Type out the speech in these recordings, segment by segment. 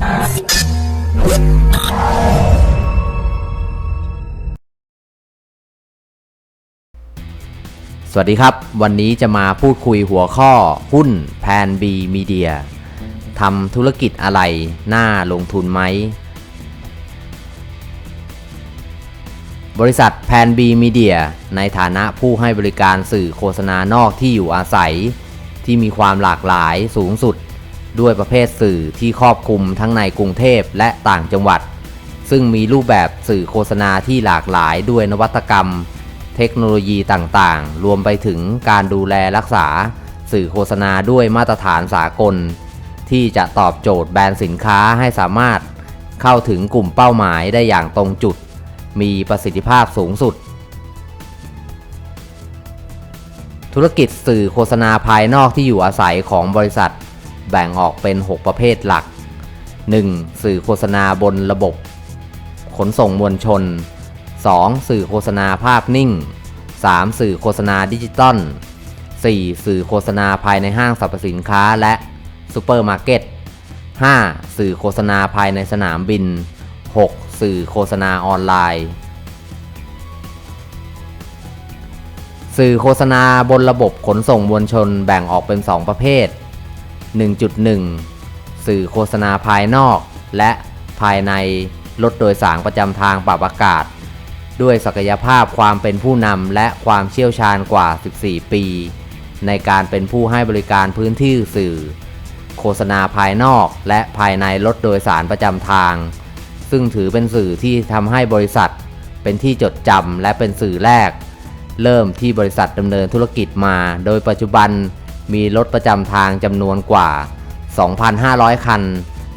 สวัสดีครับ วันนี้จะมาพูดคุยหัวข้อหุ้นแพนบีมีเดียทำธุรกิจอะไร น่าลงทุนไหม บริษัทแพนบีมีเดียในฐานะผู้ให้บริการสื่อโฆษณานอกที่อยู่อาศัย ที่มีความหลากหลายสูงสุด ด้วยประเภทสื่อที่ครอบคลุมทั้งในกรุงเทพและต่างจังหวัด ซึ่งมีรูปแบบสื่อโฆษณาที่หลากหลายด้วยนวัตกรรม เทคโนโลยีต่างๆ รวมไปถึงการดูแลรักษา สื่อโฆษณาด้วยมาตรฐานสากล ที่จะตอบโจทย์แบรนด์สินค้าให้สามารถ เข้าถึงกลุ่มเป้าหมายได้อย่างตรงจุด มีประสิทธิภาพสูงสุดธุรกิจสื่อโฆษณาภายนอกที่อยู่อาศัยของบริษัท แบ่งออกเป็น 6 ประเภทหลัก 1. สื่อโฆษณาบนระบบ ขนส่งมวลชน 2. สื่อโฆษณาภาพนิ่ง 3. สื่อโฆษณาดิจิตอล 4. สื่อโฆษณาภายในห้างสรรพสินค้าและซูเปอร์มาร์เก็ต 5. สื่อโฆษณาภายในสนามบิน 6. สื่อโฆษณาออนไลน์ สื่อโฆษณาบนระบบขนส่งมวลชนแบ่งออกเป็น 2 ประเภท 1.1 สื่อโฆษณาภายนอก และภายในรถโดยสารประจำทางปรับอากาศ ด้วยศักยภาพความเป็นผู้นำและความเชี่ยวชาญกว่า 14 ปี ในการเป็นผู้ให้บริการพื้นที่สื่อ โฆษณาภายนอกและภายในรถโดยสารประจำทาง ซึ่งถือเป็นสื่อที่ทำให้บริษัท เป็นที่จดจำและเป็นสื่อแรก เริ่มที่บริษัทดำเนินธุรกิจมา โดยปัจจุบัน มีรถประจำทางจำนวนกว่า 2,500 คัน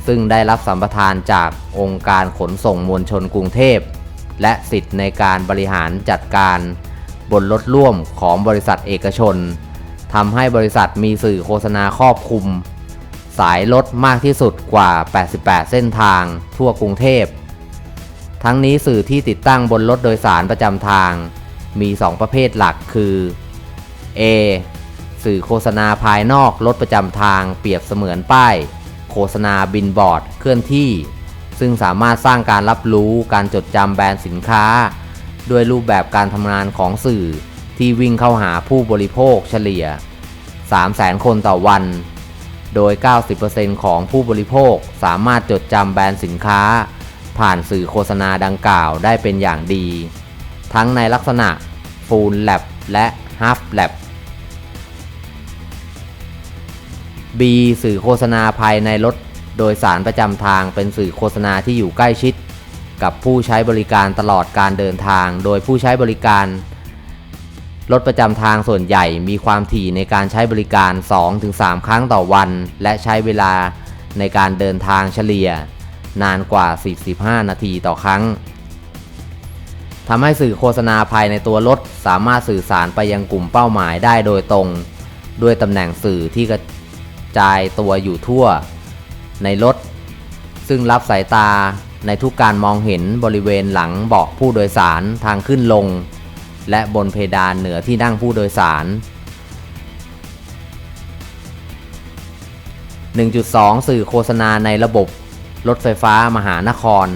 ซึ่งได้รับสัมปทานจากองค์การขนส่งมวลชนกรุงเทพ และสิทธิ์ในการบริหารจัดการ บนรถร่วมของบริษัทเอกชนทำให้บริษัทมีสื่อโฆษณาครอบคลุม สายรถมากที่สุดกว่า 88 เส้นทางทั่วกรุงเทพ ทั้งนี้สื่อที่ติดตั้งบนรถโดยสารประจำทาง มี 2 ประเภทหลักคือ A สื่อโฆษณาภายนอกรถประจำทางเปรียบเสมือนป้าย โฆษณาบินบอร์ดเคลื่อนที่ ซึ่งสามารถสร้างการรับรู้การจดจำแบรนด์สินค้า ด้วยรูปแบบการทำงานของสื่อที่วิ่งเข้าหาผู้บริโภคเฉลี่ย 300,000 คนต่อวัน โดย 90%ของผู้บริโภคสามารถจดจำแบรนด์สินค้า ผ่านสื่อโฆษณาดังกล่าวได้เป็นอย่างดี ทั้งในลักษณะ Full Lab และ Half Lab B สื่อโฆษณาภายในรถโดยสารประจำทางเป็นสื่อโฆษณาที่อยู่ใกล้ชิด กับผู้ใช้บริการตลอดการเดินทาง โดยผู้ใช้บริการรถประจำทางส่วนใหญ่มีความถี่ในการใช้บริการ 2-3 ครั้งต่อวัน และใช้เวลาในการเดินทางเฉลี่ย นานกว่า 45 นาทีต่อครั้งทำให้สื่อโฆษณาภายในตัวรถ สามารถสื่อสารไปยังกลุ่มเป้าหมายได้โดยตรง ด้วยตำแหน่งสื่อที่ จายตัวอยู่ทั่ว ในรถ ซึ่งรับสายตาในทุกการมองเห็นบริเวณหลังเบาะผู้โดยสารทางขึ้นลง และบนเพดานเหนือที่นั่งผู้โดยสาร 1.2 สื่อโฆษณาในระบบรถไฟฟ้ามหานคร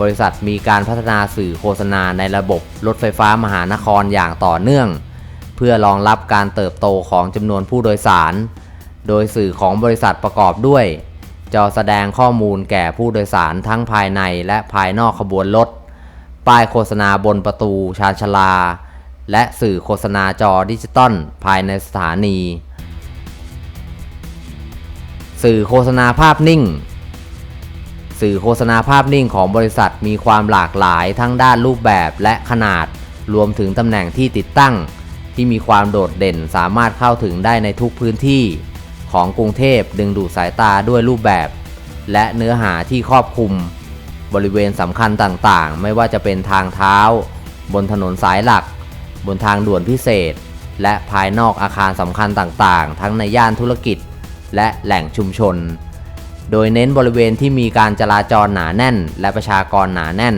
บริษัทมีการพัฒนาสื่อโฆษณาในระบบรถไฟฟ้ามหานครอย่างต่อเนื่อง เพื่อรองรับการเติบโตของจำนวนผู้โดยสาร โดยสื่อของบริษัทประกอบด้วย จอแสดงข้อมูลแก่ผู้โดยสารทั้งภายในและภายนอกขบวนรถ ป้ายโฆษณาบนประตูชานชาลา และสื่อโฆษณาจอดิจิตอลภายในสถานี สื่อโฆษณาภาพนิ่ง สื่อโฆษณาภาพนิ่งของบริษัทมีความหลากหลายทั้งด้านรูปแบบและขนาด รวมถึงตำแหน่งที่ติดตั้ง ที่มีความโดดเด่นสามารถเข้าถึงได้ในทุกพื้นที่ ของกรุงเทพดึงดูดสายตาด้วยรูปแบบ และเนื้อหาที่ครอบคลุม บริเวณสำคัญต่างๆ ไม่ว่าจะเป็นทางเท้า บนถนนสายหลัก บนทางด่วนพิเศษ และภายนอกอาคารสำคัญต่างๆ ทั้งในย่านธุรกิจ และแหล่งชุมชน โดยเน้นบริเวณที่มีการจราจรหนาแน่น และประชากรหนาแน่น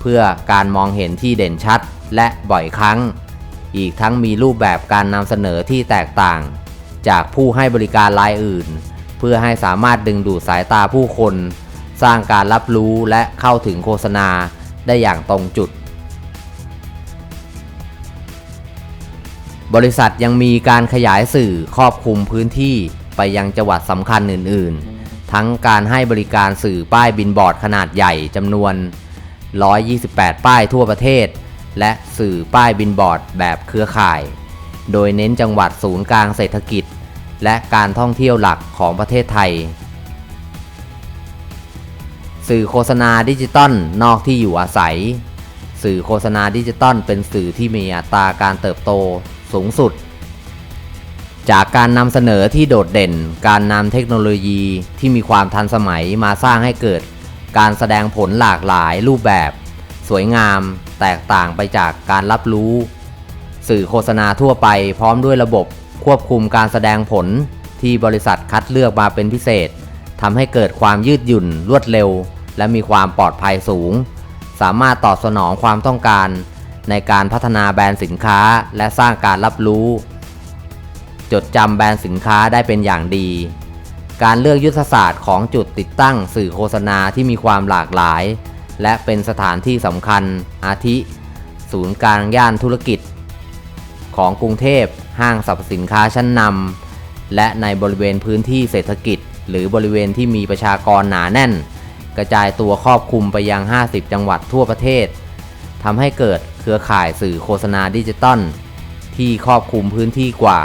เพื่อการมองเห็นที่เด่นชัด และบ่อยครั้ง อีกทั้งมีรูปแบบการนำเสนอที่แตกต่าง จากผู้ให้บริการรายอื่น เพื่อให้สามารถดึงดูดสายตาผู้คน สร้างการรับรู้และเข้าถึงโฆษณาได้อย่างตรงจุด บริษัทยังมีการขยายสื่อครอบคลุมพื้นที่ไปยังจังหวัดสำคัญอื่น ๆ ทั้งการให้บริการสื่อป้ายบินบอร์ดขนาดใหญ่จำนวน 128 ป้ายทั่วประเทศ และสื่อป้ายบินบอร์ดแบบเครือข่าย โดยเน้นจังหวัดศูนย์กลางเศรษฐกิจ และการท่องเที่ยวหลักของประเทศไทย สื่อโฆษณาดิจิตอลนอกที่อยู่อาศัย สื่อโฆษณาดิจิตอลเป็นสื่อที่มีอัตราการเติบโตสูงสุด จากการนำเสนอที่โดดเด่น การนำเทคโนโลยีที่มีความทันสมัยมาสร้างให้เกิด การแสดงผลหลากหลายรูปแบบ สวยงาม แตกต่างไปจากการรับรู้ สื่อโฆษณาทั่วไปพร้อมด้วยระบบควบคุมการแสดงผลที่บริษัทคัดเลือกมาเป็นพิเศษทำให้เกิดความยืดหยุ่นรวดเร็ว และมีความปลอดภัยสูง สามารถตอบสนองความต้องการ ในการพัฒนาแบรนด์สินค้าและสร้างการรับรู้ จดจำแบรนด์สินค้าได้เป็นอย่างดี การเลือกยุทธศาสตร์ของจุดติดตั้งสื่อโฆษณาที่มีความหลากหลาย และเป็นสถานที่สำคัญอาทิ ศูนย์กลางย่านธุรกิจ ของกรุงเทพห้างสรรพสินค้าชั้นนำและในบริเวณพื้นที่เศรษฐกิจ หรือบริเวณที่มีประชากรหนาแน่น กระจายตัวครอบคลุมไปยัง 50 จังหวัดทั่วประเทศทำให้เกิดเครือข่ายสื่อโฆษณาดิจิตอลที่ครอบคลุมพื้นที่กว่า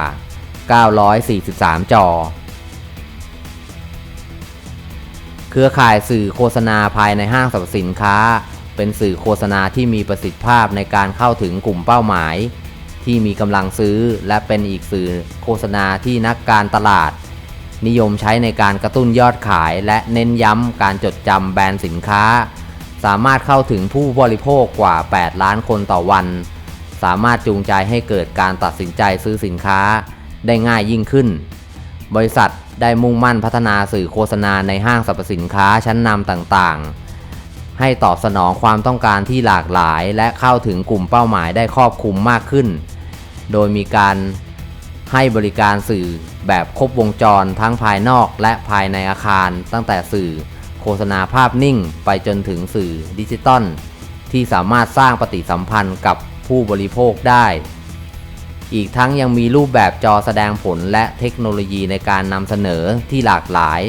943 จอ เครือข่ายสื่อโฆษณาภายในห้างสรรพสินค้า เป็นสื่อโฆษณาที่มีประสิทธิภาพในการเข้าถึงกลุ่มเป้าหมาย ที่มีกำลังซื้อ และเป็นอีกสื่อโฆษณาที่นักการตลาด นิยมใช้ในการกระตุ้นยอดขาย และเน้นย้ำการจดจำแบรนด์สินค้า สามารถเข้าถึงผู้บริโภคกว่า 8 ล้านคนต่อวัน สามารถจูงใจให้เกิดการตัดสินใจซื้อสินค้าได้ง่ายยิ่งขึ้น บริษัทได้มุ่งมั่นพัฒนาสื่อโฆษณาในห้างสรรพสินค้าชั้นนำต่างๆ ให้ตอบสนองความต้องการที่หลากหลาย และเข้าถึงกลุ่มเป้าหมายได้ครอบคลุมมากขึ้น โดยมีการให้บริการสื่อแบบครบวงจรทั้งภายนอกและภายในอาคาร ตั้งแต่สื่อโฆษณาภาพนิ่งไปจนถึงสื่อดิจิตอลที่สามารถสร้างปฏิสัมพันธ์กับผู้บริโภคได้ อีกทั้งยังมีรูปแบบจอแสดงผลและเทคโนโลยีในการนำเสนอที่หลากหลาย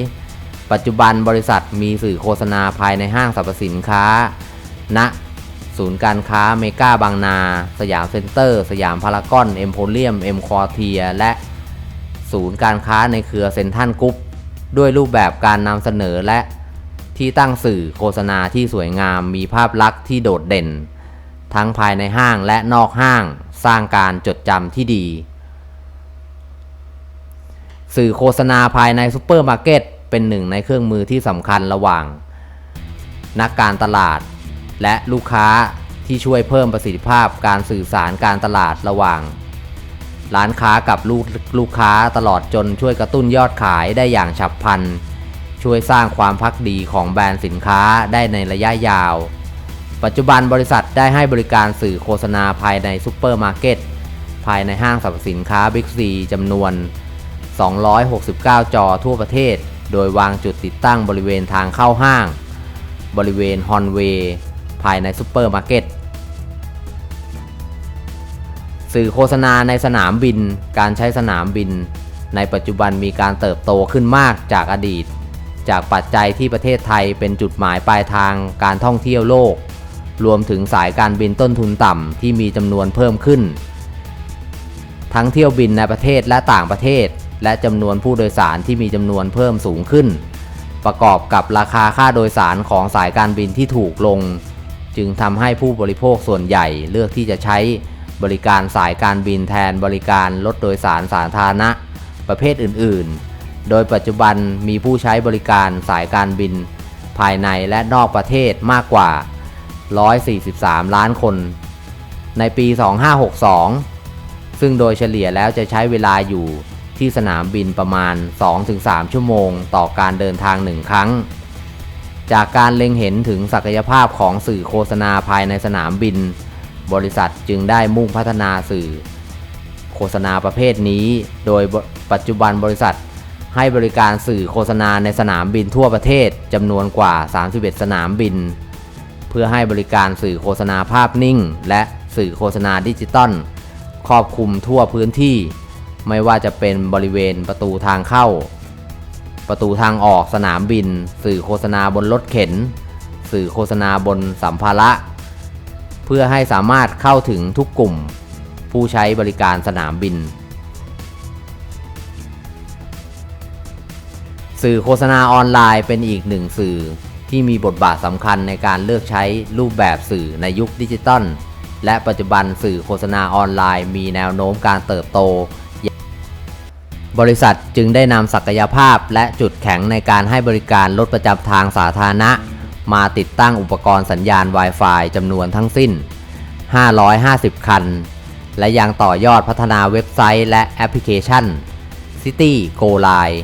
ปัจจุบันบริษัทมีสื่อโฆษณาภายในห้างสรรพสินค้าณ ศูนย์การค้าเมกาบางนา สยามเซ็นเตอร์ สยามพารากอนเอ็มโพเรียมเอ็มคอเทียและศูนย์การค้าในเครือเซ็นทรัลกรุ๊ปด้วยรูปแบบการนำเสนอและที่ตั้งสื่อโฆษณาที่สวยงามมีภาพลักษณ์ที่โดดเด่น ทั้งภายในห้างและนอกห้างสร้างการจดจำที่ดี สื่อโฆษณาภายในซูเปอร์มาร์เก็ตเป็นหนึ่งในเครื่องมือที่สำคัญระหว่าง นักการตลาด และลูกค้าที่ช่วยเพิ่มประสิทธิภาพการสื่อสารการตลาดระหว่าง ร้านค้ากับลูกลูกค้าตลอดจนช่วยกระตุ้นยอดขายได้อย่างฉับพลัน ช่วยสร้างความพักดีของแบรนด์สินค้าได้ในระยะยาว ปัจจุบันบริษัทได้ให้บริการสื่อโฆษณาภายในซูเปอร์มาร์เก็ตภายในห้างสรรพสินค้าบิ๊กซีจำนวน 269 จอทั่วประเทศ โดยวางจุดติดตั้งบริเวณทางเข้าห้าง บริเวณฮอนเวย์ ภายในซูเปอร์มาร์เก็ต สื่อโฆษณาในสนามบิน การใช้สนามบิน ในปัจจุบันมีการเติบโตขึ้นมากจากอดีต จากปัจจัยที่ประเทศไทยเป็นจุดหมายปลายทางการท่องเที่ยวโลก รวมถึงสายการบินต้นทุนต่ำที่มีจำนวนเพิ่มขึ้น ทั้งเที่ยวบินในประเทศและต่างประเทศ และจำนวนผู้โดยสารที่มีจำนวนเพิ่มสูงขึ้นประกอบกับราคาค่าโดยสารของสายการบินที่ถูกลง จึงทำให้ผู้บริโภคส่วนใหญ่เลือกที่จะใช้บริการสายการบินแทนบริการรถโดยสารสาธารณะ ประเภทอื่น ๆ โดยปัจจุบันมีผู้ใช้บริการสายการบิน ภายในและนอกประเทศมากกว่า 143 ล้านคน ในปี 2562 ซึ่งโดยเฉลี่ยแล้วจะใช้เวลาอยู่ที่สนามบินประมาณ 2-3 ชั่วโมง ต่อการเดินทางหนึ่งครั้ง จากการเล็งเห็นถึงศักยภาพของสื่อโฆษณาภายในสนามบิน บริษัทจึงได้มุ่งพัฒนาสื่อ โฆษณาประเภทนี้ โดยปัจจุบันบริษัทให้บริการสื่อโฆษณาในสนามบินทั่วประเทศจำนวนกว่า 31 สนามบิน เพื่อให้บริการสื่อโฆษณาภาพนิ่ง และสื่อโฆษณาดิจิตอลครอบคลุมทั่วพื้นที่ ไม่ว่าจะเป็นบริเวณประตูทางเข้า ประตูทางออกสนามบิน สื่อโฆษณาบนรถเข็น สื่อโฆษณาบนสัมภาระ เพื่อให้สามารถเข้าถึงทุกกลุ่ม ผู้ใช้บริการสนามบิน สื่อโฆษณาออนไลน์เป็นอีกหนึ่งสื่อที่มีบทบาทสำคัญในการเลือกใช้รูปแบบสื่อในยุคดิจิตอลและปัจจุบันสื่อโฆษณาออนไลน์มีแนวโน้มการเติบโต บริษัทจึงได้นำศักยภาพและจุดแข็งในการให้บริการรถประจำทางสาธารณะ มาติดตั้งอุปกรณ์สัญญาณ Wi-Fi จำนวนทั้งสิ้น 550 คัน และยังต่อยอดพัฒนาเว็บไซต์และแอปพลิเคชัน City Go Line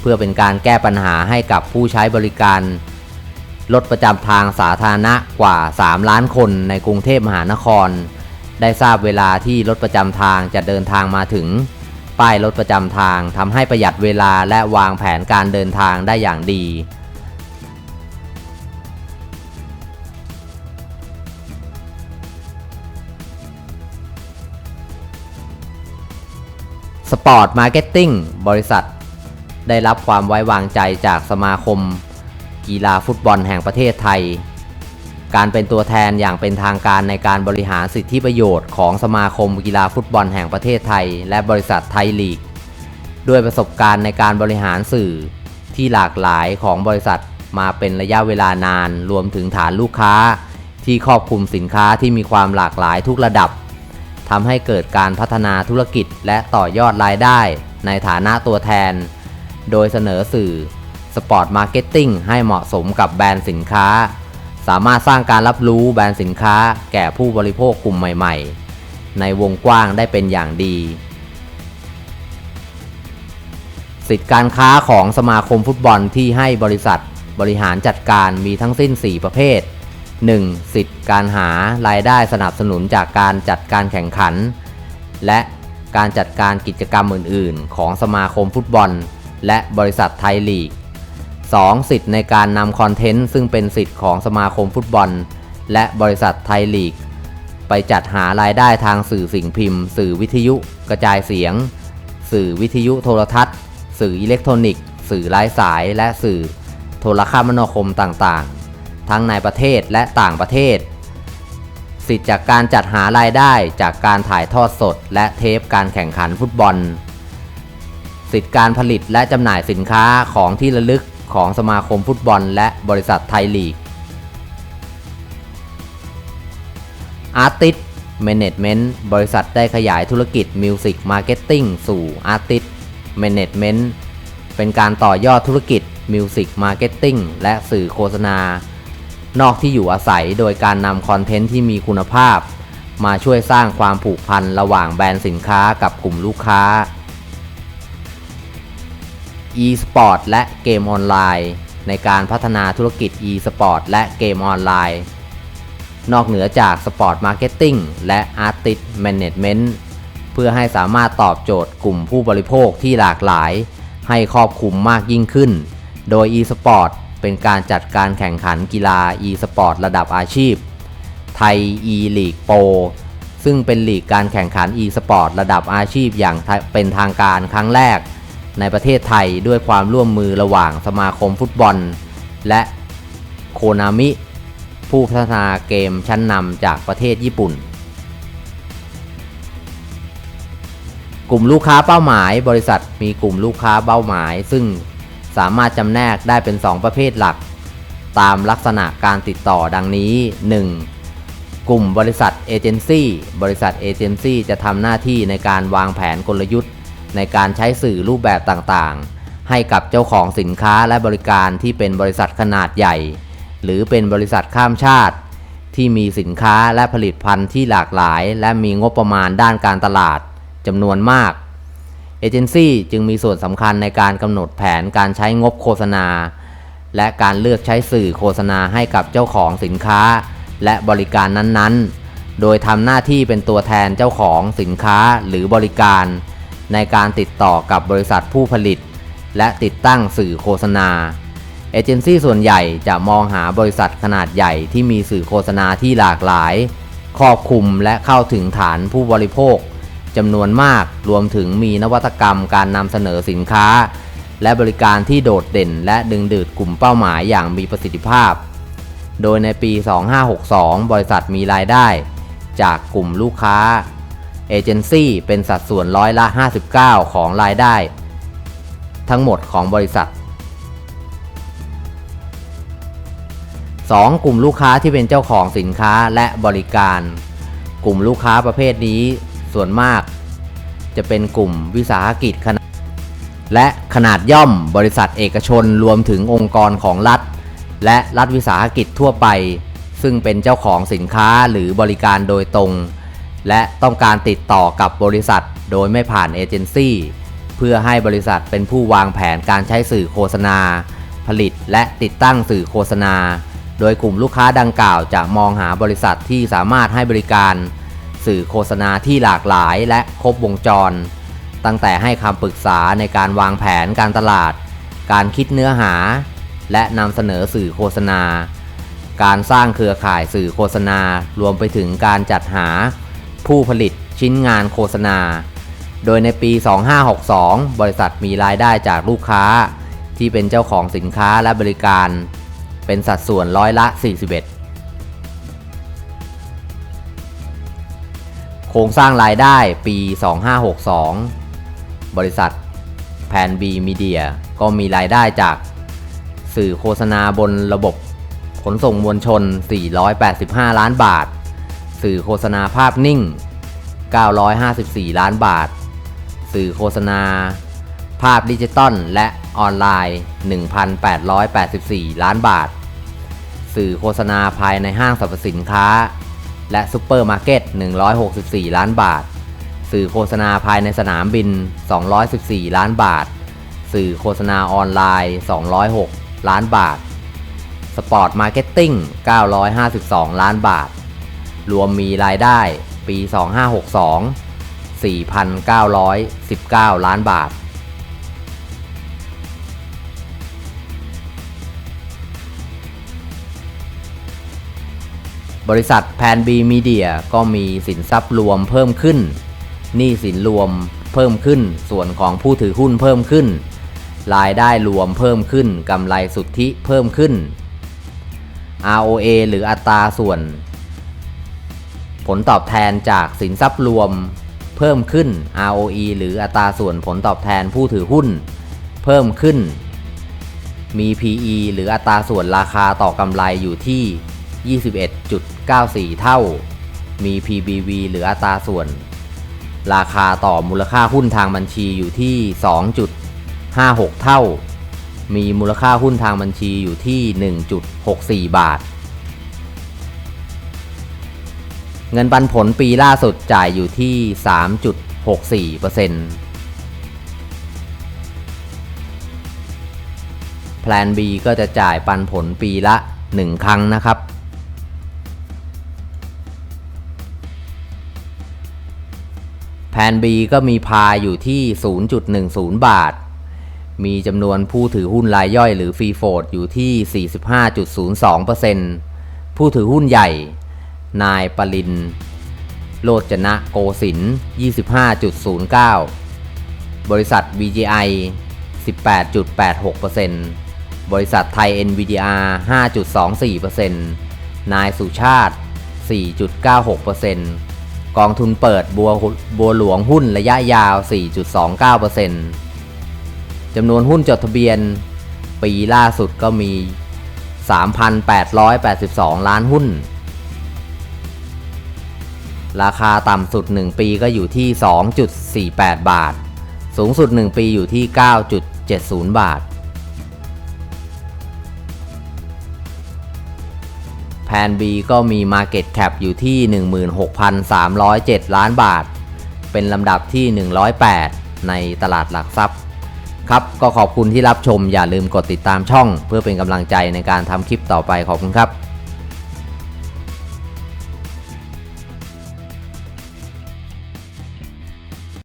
เพื่อเป็นการแก้ปัญหาให้กับผู้ใช้บริการ รถประจำทางสาธารณะกว่า 3 ล้านคนในกรุงเทพมหานคร ได้ทราบเวลาที่รถประจำทางจะเดินทางมาถึง ป้ายรถประจำทางทำให้ประหยัดเวลาและวางแผนการเดินทางได้อย่างดี สปอร์ตมาร์เก็ตติ้งบริษัท ได้รับความไว้วางใจจากสมาคม กีฬาฟุตบอลแห่งประเทศไทย การเป็นตัวแทนอย่างเป็นทางการในการบริหารสิทธิประโยชน์ของสมาคมกีฬาฟุตบอลแห่งประเทศไทย และบริษัทไทยลีก ด้วยประสบการณ์ในการบริหารสื่อที่หลากหลายของบริษัทมาเป็นระยะเวลานานรวมถึงฐานลูกค้า ที่ครอบคลุมสินค้าที่มีความหลากหลายทุกระดับทำให้เกิดการพัฒนาธุรกิจและต่อยอดรายได้ในฐานะตัวแทน โดยเสนอสื่อสปอร์ตมาร์เก็ตติ้งให้เหมาะสมกับแบรนด์สินค้า สามารถสร้างการรับรู้แบรนด์สินค้าแก่ผู้บริโภคกลุ่มใหม่ๆ ในวงกว้างได้เป็นอย่างดี สิทธิการค้าของสมาคมฟุตบอลที่ให้บริษัทบริหารจัดการมีทั้งสิ้น 4 ประเภท 1. สิทธิการหารายได้สนับสนุนจากการจัดการแข่งขัน และการจัดการกิจกรรมอื่น ๆ ของสมาคมฟุตบอล และบริษัทไทยลีก 2. สิทธิ์ในการนำคอนเทนต์ซึ่งเป็นสิทธิ์ของสมาคมฟุตบอล และบริษัทไทยลีก ไปจัดหารายได้ทางสื่อสิ่งพิมพ์ สื่อวิทยุ กระจายเสียง สื่อวิทยุโทรทัศน์ สื่ออิเล็กทรอนิกส์ สื่อไร้สาย และสื่อโทรคมนาคมต่างๆ ทั้งในประเทศและต่างประเทศ สิทธิ์จากการจัดหารายได้จากการถ่ายทอดสด และเทปการแข่งขันฟุตบอล สิทธิการผลิตและจำหน่ายสินค้าของที่ระลึก ของสมาคมฟุตบอลและบริษัทไทยลีก Artist Management บริษัทได้ขยายธุรกิจ Music Marketing สู่ Artist Management เป็นการต่อยอดธุรกิจ Music Marketing และสื่อโฆษณา นอกที่อยู่อาศัยโดยการนำคอนเทนต์ที่มีคุณภาพ มาช่วยสร้างความผูกพันระหว่างแบรนด์สินค้ากับกลุ่มลูกค้า e-sport และเกมออนไลน์ ในการพัฒนาธุรกิจ e-sport และเกมออนไลน์ นอกเหนือจาก Sport Marketing และ Artist Management เพื่อให้สามารถตอบโจทย์กลุ่มผู้บริโภคที่หลากหลาย ให้ครอบคลุมมากยิ่งขึ้น โดย e-sport เป็นการจัดการแข่งขันกีฬา e-sport ระดับอาชีพ ไทย e-league pro ซึ่งเป็นลีกการแข่งขัน e-sport ระดับอาชีพอย่างเป็นทางการครั้งแรก ในประเทศไทยด้วยความร่วมมือระหว่างสมาคมฟุตบอล และโคนามิ ผู้พัฒนาเกมชั้นนำจากประเทศญี่ปุ่น กลุ่มลูกค้าเป้าหมายบริษัทมีกลุ่มลูกค้าเป้าหมาย ซึ่งสามารถจำแนกได้เป็น 2 ประเภทหลัก ตามลักษณะการติดต่อดังนี้ 1. กลุ่มบริษัทเอเจนซี่บริษัทเอเจนซี่จะทำหน้าที่ในการวางแผนกลยุทธ์ ในการใช้สื่อรูปแบบต่างๆ ให้กับเจ้าของสินค้าและบริการที่เป็นบริษัทขนาดใหญ่ หรือเป็นบริษัทข้ามชาติ ที่มีสินค้าและผลิตภัณฑ์ที่หลากหลาย และมีงบประมาณด้านการตลาดจำนวนมากเอเจนซี่จึงมีส่วนสำคัญในการกำหนดแผนการใช้งบโฆษณา และการเลือกใช้สื่อโฆษณาให้กับเจ้าของสินค้า และบริการนั้นๆ โดยทำหน้าที่เป็นตัวแทนเจ้าของสินค้าหรือบริการ ในการติดต่อกับบริษัทผู้ผลิต และติดตั้งสื่อโฆษณา เอเจนซี่ส่วนใหญ่จะมองหาบริษัทขนาดใหญ่ที่มีสื่อโฆษณาที่หลากหลาย ครอบคลุมและเข้าถึงฐานผู้บริโภคจำนวนมากรวมถึงมีนวัตกรรมการนำเสนอสินค้า และบริการที่โดดเด่นและดึงดูดกลุ่มเป้าหมายอย่างมีประสิทธิภาพ โดยในปี 2562 บริษัทมีรายได้ จากกลุ่มลูกค้า เอเจนซี่เป็นสัดส่วนร้อยละ 59 ของรายได้ ทั้งหมดของบริษัท 2. กลุ่มลูกค้าที่เป็นเจ้าของสินค้าและบริการ กลุ่มลูกค้าประเภทนี้ส่วนมาก จะเป็นกลุ่มวิสาหกิจขนาดและขนาดย่อมบริษัทเอกชนรวมถึงองค์กรของรัฐ และรัฐวิสาหกิจทั่วไป ซึ่งเป็นเจ้าของสินค้าหรือบริการโดยตรง และต้องการติดต่อกับบริษัทโดยไม่ผ่านเอเจนซี่เพื่อให้บริษัทเป็นผู้วางแผนการใช้สื่อโฆษณา ผลิตและติดตั้งสื่อโฆษณา โดยกลุ่มลูกค้าดังกล่าวจะมองหาบริษัทที่สามารถให้บริการ สื่อโฆษณาที่หลากหลายและครบวงจร ตั้งแต่ให้คำปรึกษาในการวางแผนการตลาด การคิดเนื้อหา และนำเสนอสื่อโฆษณา การสร้างเครือข่ายสื่อโฆษณา รวมไปถึงการจัดหา ผู้ผลิตชิ้นงานโฆษณา โดยในปี 2562 บริษัทมีรายได้จากลูกค้า ที่เป็นเจ้าของสินค้าและบริการ เป็นสัดส่วนร้อยละ 41 โครงสร้างรายได้ปี 2562 บริษัทแพนบีมีเดียก็มีรายได้จากสื่อโฆษณาบนระบบขนส่งมวลชน 485 ล้านบาท สื่อโฆษณาภาพนิ่ง 954 ล้านบาท สื่อโฆษณา ภาพดิจิตอลและออนไลน์ 1,884 ล้านบาท สื่อโฆษณาภายในห้างสรรพสินค้า และซูเปอร์มาร์เก็ต 164 ล้านบาท สื่อโฆษณาภายในสนามบิน 214 ล้านบาท สื่อโฆษณาออนไลน์ 206 ล้านบาท สปอร์ตมาร์เก็ตติ้ง 952 ล้านบาท รวมมีรายได้ปี 2562 4,919 ล้านบาท บริษัทแพนบีมีเดียก็มีสินทรัพย์รวมเพิ่มขึ้นหนี้สินรวมเพิ่มขึ้น ส่วนของผู้ถือหุ้นเพิ่มขึ้น รายได้รวมเพิ่มขึ้น กำไรสุทธิเพิ่มขึ้น ROA หรืออัตราส่วน ลตอบแทนจากสินทรัพย์รวม เพิ่มขึ้น ROE หรืออัตราส่วนผลตอบแทนผู้ถือหุ้น เพิ่มขึ้น มี PE หรืออัตราส่วนราคาต่อกำไรอยู่ที่ 21.94 เท่า มี PBV หรืออัตราส่วน ราคาต่อมูลค่าหุ้นทางบัญชีอยู่ที่ 2.56 เท่า มีมูลค่าหุ้นทางบัญชีอยู่ที่ 1.64 บาท เงินปันผลปีล่าสุดจ่ายอยู่ที่ 3.64%แพลน B ก็จะจ่ายปันผลปีละ 1 ครั้งนะครับ แพน B ก็มีพาอยู่ที่ 0.10 บาท มีจำนวนผู้ถือหุ้นรายย่อยหรือฟรีโฟดอยู่ที่ 45.02%ผู้ถือหุ้นใหญ่ นายปรินโลจนะโกสิน25.09 บริษัท BGI 18.86%บริษัทไทย NVDR 5.24%นายสุชาติ 4.96%กองทุนเปิดบัวบัวหลวงหุ้นระยะยาว 4.29%จำนวนหุ้นจดทะเบียน ปีล่าสุดก็มี 3,882 ล้านหุ้น ราคาต่ำสุด 1 ปีก็อยู่ที่ 2.48 บาท สูงสุด 1 ปีอยู่ที่ 9.70 บาท แพน B ก็มี Market Cap อยู่ที่ 16,307 ล้านบาท เป็นลำดับที่ 108 ในตลาดหลักทรัพย์ ครับก็ขอบคุณที่รับชมอย่าลืมกดติดตามช่อง เพื่อเป็นกำลังใจในการทำคลิปต่อไปขอบคุณครับ